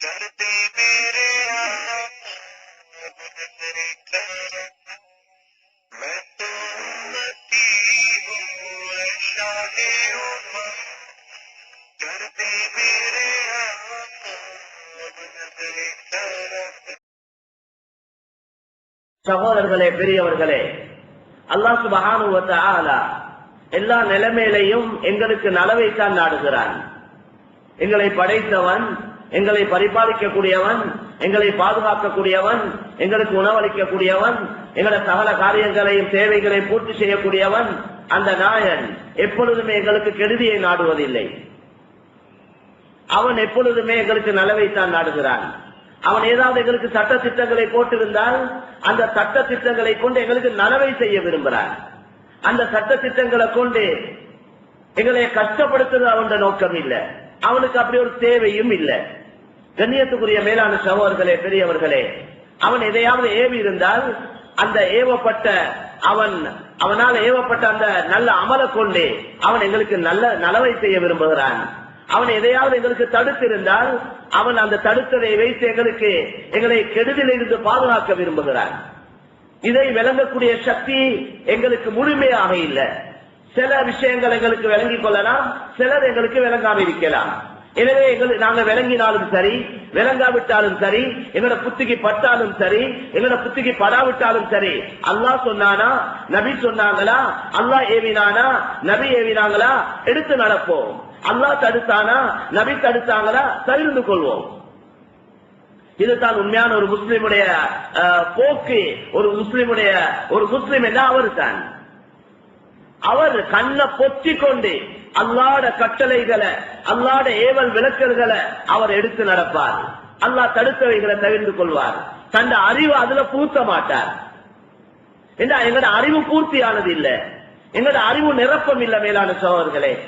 दर्द मेरे मैं तो उम्मती हूँ ऐ शाहे उम्मत दर्द मेरे तरफ சகோதரர்களே பெரியவர்களே அல்லாஹ் சுபஹானு வ தஆலா எல்லா நிலைமையிலையும் எங்களுக்கு நலவைத்தான் நாடுகிறான் எங்களை படைத்தவன் எங்களை பரிபாலிக்கக்கூடியவன் எங்களை பாதுகாக்கக்கூடியவன் எங்களுக்கு உணவளிக்கக்கூடியவன் எங்களை சகல காரியங்களையும் தேவைகளையும் பூர்த்தி செய்யக்கூடியவன் அந்த நாயன். எப்பொழுதுமே எங்களுக்கு கெடுதியை நாடுவதில்லை. அவன் எப்பொழுதுமே எங்களுக்கு நலவைத்தான் நாடுகிறான். அவன் ஏதாவது எங்களுக்கு சட்ட திட்டங்களை போட்டிருந்தால் அந்த சட்ட திட்டங்களை கொண்டு எங்களுக்கு நலவை செய்ய விரும்புகிறான். அந்த சட்ட திட்டங்களை கொண்டு எங்களை கஷ்டப்படுத்துறது அவன் நோக்கம் இல்லை. அவனுக்கு அப்படி ஒரு தேவையும் இல்லை. கண்ணியத்துக்குரிய மேலான சகோதரர்களே பெரியவர்களே அவன் எதையாவது ஏவி இருந்தால் அந்த ஏவப்பட்ட அவன் அவனால் ஏவப்பட்ட அந்த நல்ல அமலை கொண்டு அவன் எங்களுக்கு நல்ல நலவை செய்ய விரும்புகிறான். அவன் எதையாவது எங்களுக்கு தடுத்திருந்தால் அவன் அந்த தடுத்ததை வைத்து எங்களுக்கு எங்களை கெடுதில் இருந்து பாதுகாக்க விரும்புகிறான். இதை விளங்கக்கூடிய சக்தி எங்களுக்கு முழுமையாக இல்லை. சில விஷயங்கள் எங்களுக்கு விளங்கி கொள்ளலாம் சிலர் எங்களுக்கு விளங்காம இருக்கலாம் எனவே எங்களுக்கு நாங்க விளங்கினாலும் சரி விளங்காவிட்டாலும் சரி எங்களோட புத்திக்கு பட்டாலும் சரி எங்களோட புத்திக்கு படாவிட்டாலும் சரி அல்லாஹ் சொன்னானா நபி சொன்னாங்களா அல்லா ஏவினானா நபி ஏவினாங்களா எடுத்து நடப்போம். அல்லாஹ் தடுத்தானா நபி தடுத்தாங்களா தவிர்த்து கொள்வோம். இதுதான் உண்மையான ஒரு முஸ்லிமுடைய அஹ், போக்கு ஒரு முஸ்லிமுடைய ஒரு முஸ்லிம் என்ன அவர் தான் அவர் கண்ணை பொத்தி கொண்டு அல்லாட கட்டளைகளை அல்லாட ஏவல் விளக்கல்களை அவர் எடுத்து நடப்பார். அல்லா தடுத்தவைகளை தவிர்த்து கொள்வார். தந்த அறிவு அதுல பூத்த மாட்டார். என்ன எங்களோட அறிவு பூர்த்தியானது இல்ல. எங்களோட அறிவு நிரப்பம் இல்லை மேலான சோழர்களே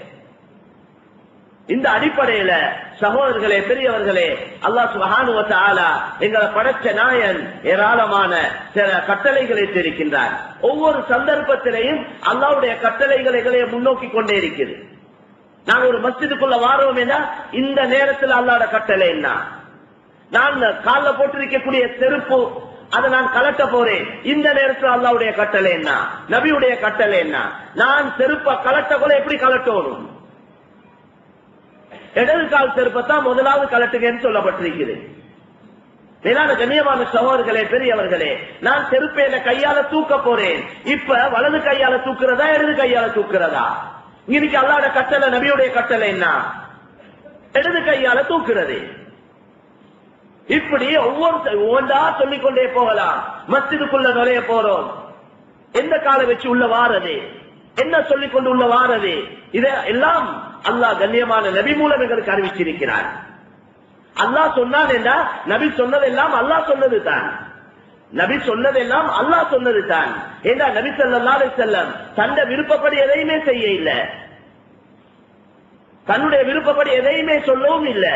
இந்த அடிப்படையில சகோதரர்களே பெரியவர்களே அல்லாஹ் சுபஹானு ஆலா எங்களை படைச்ச நாயன் ஏராளமான சில கட்டளைகளை தெரிவிக்கின்றார். ஒவ்வொரு சந்தர்ப்பத்திலையும் அல்லாவுடைய கட்டளைகளை முன்னோக்கி கொண்டே இருக்குது. நாங்க ஒரு மஸ்ஜிதுக்குள்ள வாரோம் இந்த நேரத்தில் அல்லாட கட்டளை என்ன? நான் கால்ல போட்டிருக்கக்கூடிய செருப்பு அதை நான் கலட்ட போறேன். இந்த நேரத்தில் அல்லாவுடைய கட்டளை என்ன? நபியுடைய கட்டளை என்ன? நான் செருப்ப கலட்ட கூட எப்படி கலட்டணும்? இடது கால் செருப்பத்தான் முதலாவது கலட்டுங்கன்னு சொல்லப்பட்டிருக்கிறது. மேலான கண்ணியமான சகோதரர்களே பெரியவர்களே நான் செருப்பையில கையால தூக்க போறேன். இப்ப வலது கையால தூக்குறதா இடது கையால தூக்குறதா? இன்னைக்கு அல்லாட கட்டளை நபியுடைய கட்டளை என்ன? இடது கையால தூக்குறது. இப்படி ஒவ்வொரு ஒவ்வொன்றா சொல்லிக்கொண்டே போகலாம். மஸ்ஜிதுக்குள்ள நுழைய போறோம். எந்த காலை வச்சு உள்ள வாரது? என்ன சொல்லிக் கொண்டு உள்ள வாரது? இத எல்லாம் அல்லாஹ் கண்ணியமான நபி மூலம் எங்களுக்கு அறிவிச்சிருக்கிறார். அல்லாஹ் சொன்னான் என்றா நபி சொன்னதெல்லாம் அல்லாஹ் சொன்னது தான் நபி சொன்னதெல்லாம் அல்லாஹ் சொன்னது தான் ஏண்டா நபி ஸல்லல்லாஹு செல்லம் வஸல்லம் விருப்பப்படி எதையுமே செய்ய இல்லை தன்னுடைய விருப்பப்படி எதையுமே சொல்லவும் இல்லை.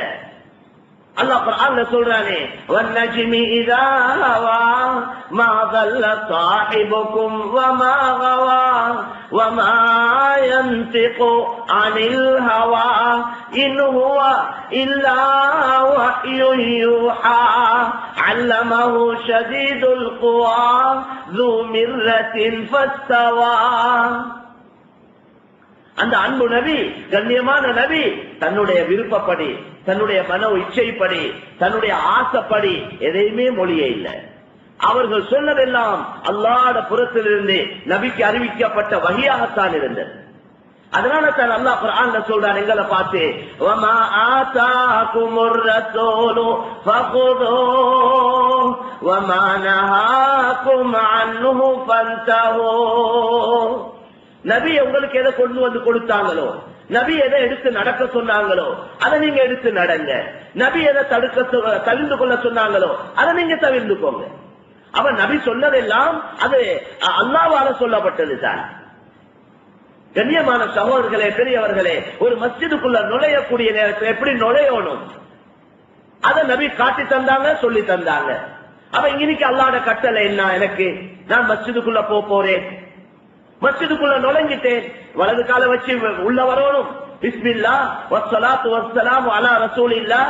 அல்லாஹ் குர்ஆன்ல சொல்றானே வன்னஜ்மி இதா ஹவா மா ضل صاحبكم وما غوى وما ينطق عن الهوى إن هو إلا وحي يوحى علمه شديد القوى ذو مرة فاستوى அந்த அன்பு நபி கண்ணியமான நபி தன்னுடைய விருப்பப்படி தன்னுடைய மன இச்சைப்படி தன்னுடைய ஆசைப்படி எதையுமே மொழியே இல்லை. அவர்கள் சொன்னதெல்லாம் அல்லாத புறத்திலிருந்து நபிக்கு அறிவிக்கப்பட்ட வகையாகத்தான் இருந்தது. அதனால தான் அல்லாஹ் குர்ஆன்ல சொல்றான் எங்களை பார்த்து வமா ஆதாகுமுர் ரசூலு ஃபகுதுஹு வமா நஹாகும் அன்ஹு ஃபன்தஹு. நபி உங்களுக்கு எதை கொண்டு வந்து கொடுத்தாங்களோ நபி எதை எடுத்து நடக்க சொன்னாங்களோ அதை நீங்க எடுத்து நடங்க. நபி எதை தடுக்க தவிர்ந்து கொள்ள சொன்னாங்களோ அதை நீங்க தவிர்ந்துக்கோங்க அவன் நபி சொன்னதெல்லாம் அது அல்லாவால சொல்லப்பட்டது தான். கண்ணியமான சகோதரர்களே பெரியவர்களே ஒரு மஸ்ஜிதுக்குள்ள நுழையக்கூடிய நேரத்தில் எப்படி நுழையணும்? அதை நபி காட்டி தந்தாங்க சொல்லி தந்தாங்க. அவ இன்னைக்கு அல்லாட கட்டளை என்ன எனக்கு? நான் மஸ்ஜிதுக்குள்ள போறேன். மஸ்ஜிதுக்குள்ள நுழைஞ்சிட்டேன் வலது கால வச்சு உள்ள வரணும் பிஸ்மில்லா வசலாத்து வசலாம் அலா ரசூல் இல்லா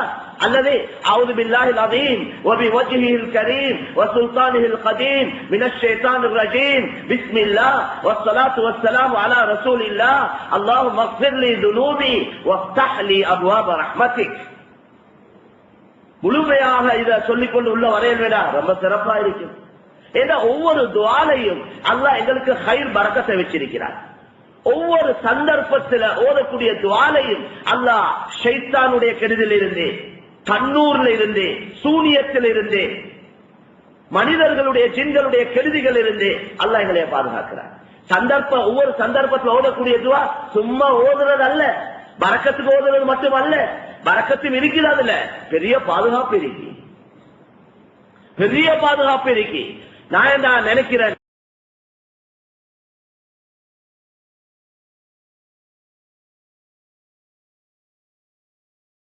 அல்லது அவுது பில்லாஹி அதீம் வபி வஜ்ஹில் கரீம் வசுல்தானில் கதீம் மினஷ் ஷைத்தானிர் ரஜீம் பிஸ்மில்லா வஸ்ஸலாத்து வஸ்ஸலாமு அலா ரசூலில்லா அல்லாஹு மக்ஃபிர் லி துனூபி வஃப்தஹ் லி அப்வாப ரஹ்மத்திக் முழுமையாக இதை சொல்லிக்கொண்டு உள்ள வரையில் வேண்டாம் ரொம்ப சிறப்பா இருக்குது ஏன்னா ஒவ்வொரு துவாலையும் அல்லாஹ் எங்களுக்கு ஹைர் பறக்கத்தை வச்சிருக்கிறார். ஒவ்வொரு சந்தர்ப்பத்தில் ஓதக்கூடிய துவாலையும் அல்லாஹ் ஷைத்தானுடைய கெடுதில் இருந்து கண்ணூர்ல இருந்து சூனியத்தில் இருந்து மனிதர்களுடைய ஜின்களுடைய கெடுதிகள் இருந்து அல்லாஹ் எங்களை பாதுகாக்கிறார். சந்தர்ப்பம் ஒவ்வொரு சந்தர்ப்பத்தில் ஓடக்கூடிய துவா சும்மா ஓதுறது அல்ல பறக்கத்துக்கு ஓதுறது மட்டுமல்ல பறக்கத்தும் இருக்குது அதுல பெரிய பாதுகாப்பு இருக்கு. பெரிய பாதுகாப்பு இருக்கு. நான் தான் நினைக்கிறேன்.